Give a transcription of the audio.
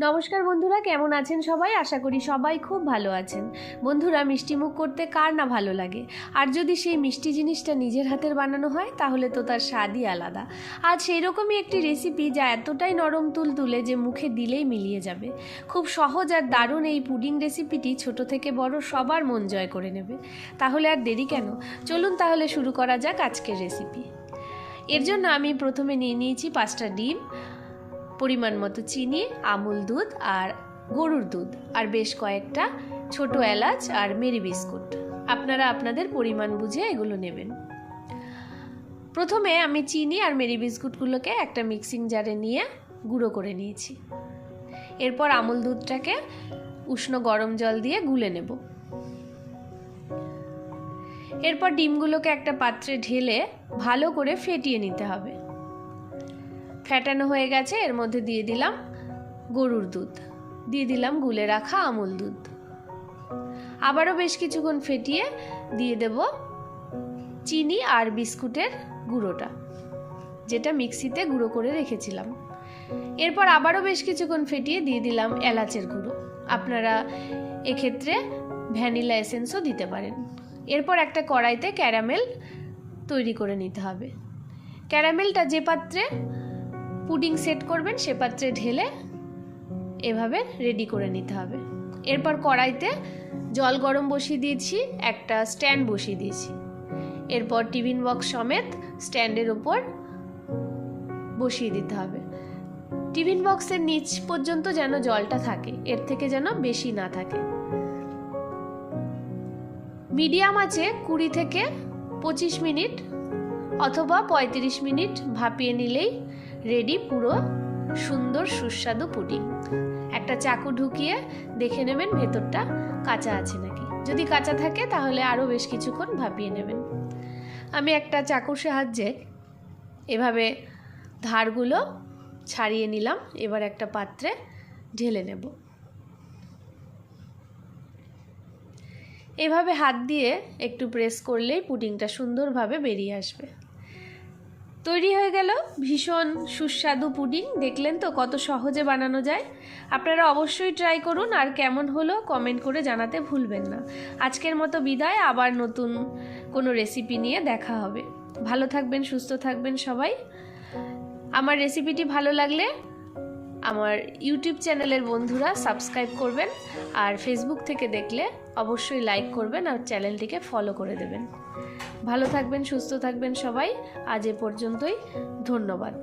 নমস্কার বন্ধুরা, কেমন আছেন সবাই? আশা করি সবাই খুব ভালো আছেন। বন্ধুরা, মিষ্টি মুখ করতে কার না ভালো লাগে? আর যদি সেই মিষ্টি জিনিসটা নিজের হাতের বানানো হয়, তাহলে তো তার স্বাদই আলাদা। আজ সেই রকমই একটি রেসিপি যা এতটাই নরম তুল তুলে যে মুখে দিলেই মিলিয়ে যাবে। খুব সহজ আর দারুণ এই পুডিং রেসিপিটি ছোট থেকে বড় সবার মন জয় করে নেবে। তাহলে আর দেরি কেন? চলুন তাহলে শুরু করা যাক আজকের রেসিপি এর জন্য আমি প্রথমে নিয়ে নিয়েছি পাঁচটা ডিম পরিমাণ মতো চিনি, আমুল দুধ আর গরুর দুধ আর বেশ কয়েকটা ছোট এলাচ আর মেরি বিস্কুট। আপনারা আপনাদের পরিমাণ বুঝে এগুলো নেবেন। প্রথমে আমি চিনি আর মেরি বিস্কুটগুলোকে একটা মিক্সিং জারে নিয়ে গুঁড়ো করে নিয়েছি। এরপর আমুল দুধটাকে উষ্ণ গরম জল দিয়ে গুলে নেব। এরপর ডিমগুলোকে একটা পাত্রে ঢেলে ভালো করে ফেটিয়ে নিতে হবে। ফ্যাটানো হয়ে গেছে, এর মধ্যে দিয়ে দিলাম গরুর দুধ। দিয়ে দিলাম গুলে রাখা আমুল দুধ। আবারও বেশ কিছুক্ষণ ফেটিয়ে দিয়ে দেব চিনি আর বিস্কুটের গুঁড়োটা, যেটা মিক্সিতে গুঁড়ো করে রেখেছিলাম। এরপর আবারও বেশ কিছুক্ষণ ফেটিয়ে দিয়ে দিলাম এলাচের গুঁড়ো। আপনারা এক্ষেত্রে ভ্যানিলা এসেন্সও দিতে পারেন। এরপর একটা কড়াইতে ক্যারামেল তৈরি করে নিতে হবে। ক্যারামেলটা যে পাত্রে পুডিং সেট করবেন, সে পাত্রে ঢেলে এভাবে রেডি করে নিতে হবে। এরপর কড়াইতে জল গরম বসিয়ে দিয়েছি, একটা স্ট্যান্ড বসিয়ে দিয়েছি। এরপর টিফিন বক্স সমেত স্ট্যান্ডের ওপর বসিয়ে দিতে হবে। টিফিন বক্সের নিচ পর্যন্ত যেন জলটা থাকে, এর থেকে যেন বেশি না থাকে। মিডিয়াম আছে কুড়ি থেকে পঁচিশ মিনিট অথবা পঁয়ত্রিশ মিনিট ভাপিয়ে নিলেই রেডি পুরো সুন্দর সুস্বাদু পুডিং। একটা চাকু ঢুকিয়ে দেখে নেবেন ভেতরটা কাঁচা আছে নাকি। যদি কাঁচা থাকে তাহলে আরও বেশ কিছুক্ষণ ভাপিয়ে নেবেন। আমি একটা চাকুর সাহায্যে এভাবে ধারগুলো ছাড়িয়ে নিলাম। এবার একটা পাত্রে ঢেলে নেব। এভাবে হাত দিয়ে একটু প্রেস করলেই পুডিংটা সুন্দরভাবে বেরিয়ে আসবে। তৈরি হয়ে গেল ভীষণ সুস্বাদু পুডিং। দেখলেন তো কত সহজে বানানো যায়। আপনারা অবশ্যই ট্রাই করুন আর কেমন হলো কমেন্ট করে জানাতে ভুলবেন না। আজকের মতো বিদায়, আবার নতুন কোনো রেসিপি নিয়ে দেখা হবে। ভালো থাকবেন, সুস্থ থাকবেন সবাই। আমার রেসিপিটি ভালো লাগলে আমার ইউটিউব চ্যানেলের বন্ধুরা সাবস্ক্রাইব করবেন আর ফেসবুক থেকে দেখলে অবশ্যই লাইক করবেন আর চ্যানেলটিকে ফলো করে দেবেন। ভালো থাকবেন, সুস্থ থাকবেন সবাই। আজ এ পর্যন্তই। ধন্যবাদ।